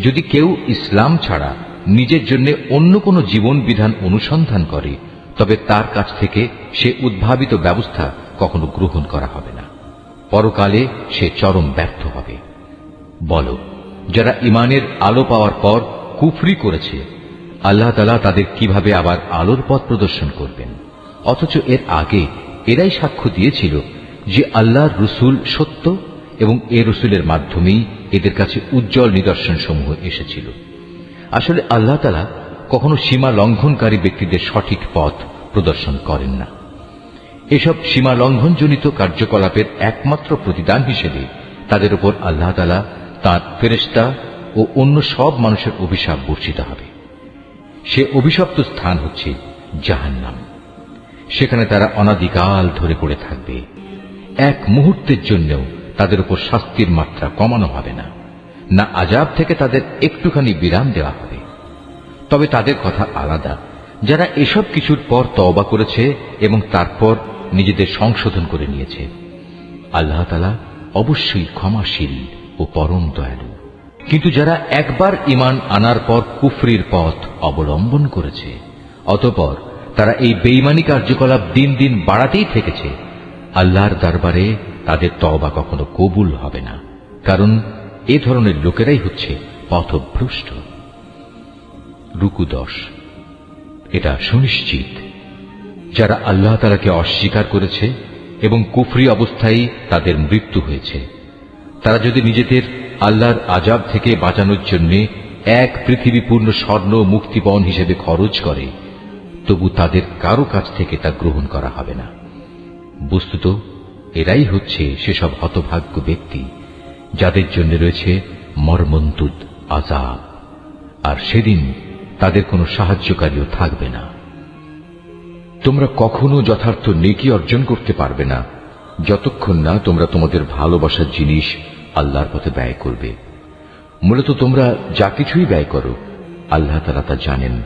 যদি কেউ ইসলাম ছাড়া নিজের জন্য অন্য কোনো জীবন বিধান অনুসন্ধান করে, তবে তার কাছ থেকে সে উদ্ভাবিত ব্যবস্থা কখনো গ্রহণ করা হবে না। পরকালে সে চরম ব্যর্থ হবে। বলো, যারা ইমানের আলো পাওয়ার পর কুফরি করেছে, আল্লাহ তালা তাদের কীভাবে আবার আলোর পথ প্রদর্শন করবেন? অথচ এর আগে এরাই সাক্ষ্য দিয়েছিল যে আল্লাহর রসুল সত্য এবং এ রসুলের মাধ্যমেই এদের কাছে উজ্জ্বল নিদর্শন সমূহ এসেছিল। আসলে আল্লাহ তালা কখনো সীমা লঙ্ঘনকারী ব্যক্তিদের সঠিক পথ প্রদর্শন করেন না। এসব সীমা লঙ্ঘনজনিত কার্যকলাপের একমাত্র প্রতিদান হিসেবে তাদের উপর আল্লাহ তালা তাঁর ফেরেস্তা ও অন্য সব মানুষের অভিশাপ বর্ষিত হবে। সে অভিশপ্ত স্থান হচ্ছে জাহান্নাম। সেখানে তারা অনাদিকাল ধরে পড়ে থাকবে। এক মুহূর্তের জন্যও তাদের উপর শাস্তির মাত্রা কমানো হবে না। না আজাব থেকে তাদের একটুখানি বিরাম দেওয়া হবে। তবে তাদের কথা আলাদা। যারা এসব কিছুর পর তওবা করেছে এবং তারপর নিজেদের সংশোধন করে নিয়েছে। আল্লাহ তালা অবশ্যই ক্ষমাশীল ও পরম দয়ালু। কিন্তু যারা একবার ইমান আনার পর কুফরির পথ অবলম্বন করেছে, অতপর তারা এই বেইমানি কার্যকলাপ দিন দিন বাড়াতেই থেকেছে। আল্লাহর দরবারে তাদের তওবা কখনো কবুল হবে না, কারণ এ ধরনের লোকেরাই হচ্ছে পথভ্রষ্ট। রুকু দশ। এটা সুনিশ্চিত। যারা আল্লাহ তালাকে অস্বীকার করেছে এবং কুফরি অবস্থায় তাদের মৃত্যু হয়েছে, তারা যদি নিজেদের আল্লাহর আজাব থেকে বাঁচানোর জন্য এক পৃথিবীপূর্ণ স্বর্ণ মুক্তিপণ হিসেবে খরচ করে, তবু তাদের কারও কাছ থেকে তা গ্রহণ করা হবে না। বস্তুত এরাই হচ্ছে সেসব হতভাগ্য ব্যক্তি যাদের জন্য রয়েছে মর্মন্তুদ আজাব। আর সেদিন তাদের কোনো সাহায্যকারীও থাকবে না। তোমরা কখনো যথার্থ নেকি অর্জন করতে পারবে না, যতক্ষণ না তোমরা তোমাদের ভালোবাসার জিনিস আল্লাহর পথে ব্যয় করবে। মূলত তোমরা যা কিছুই ব্যয় করো, আল্লাহ তারা তা জানেন।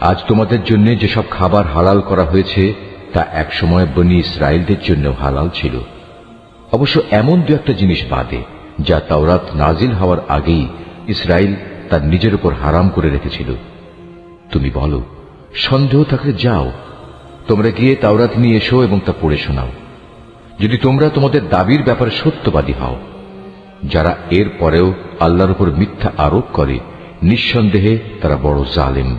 আজ তোমাদের জন্য যেসব খাবার হালাল করা হয়েছে তা একসময় বনি ইসরায়েলদের জন্য হালাল ছিল। অবশ্য এমন দু একটা জিনিস বাদে, যা তাওরাত নাজিল হওয়ার আগেই ইসরায়েল তার নিজের উপর হারাম করে রেখেছিল। তুমি বলো, সন্দেহ থাকলে যাও। তোমরা গিয়ে তাওরাত নিয়ে এসো এবং তা পড়ে শোনাও। যদি তোমরা তোমাদের দাবির ব্যাপারে সত্যবাদী হও, যারা এর পরেও আল্লাহর উপর মিথ্যা আরোপ করে, নিঃসন্দেহে তারা বড় জালেম।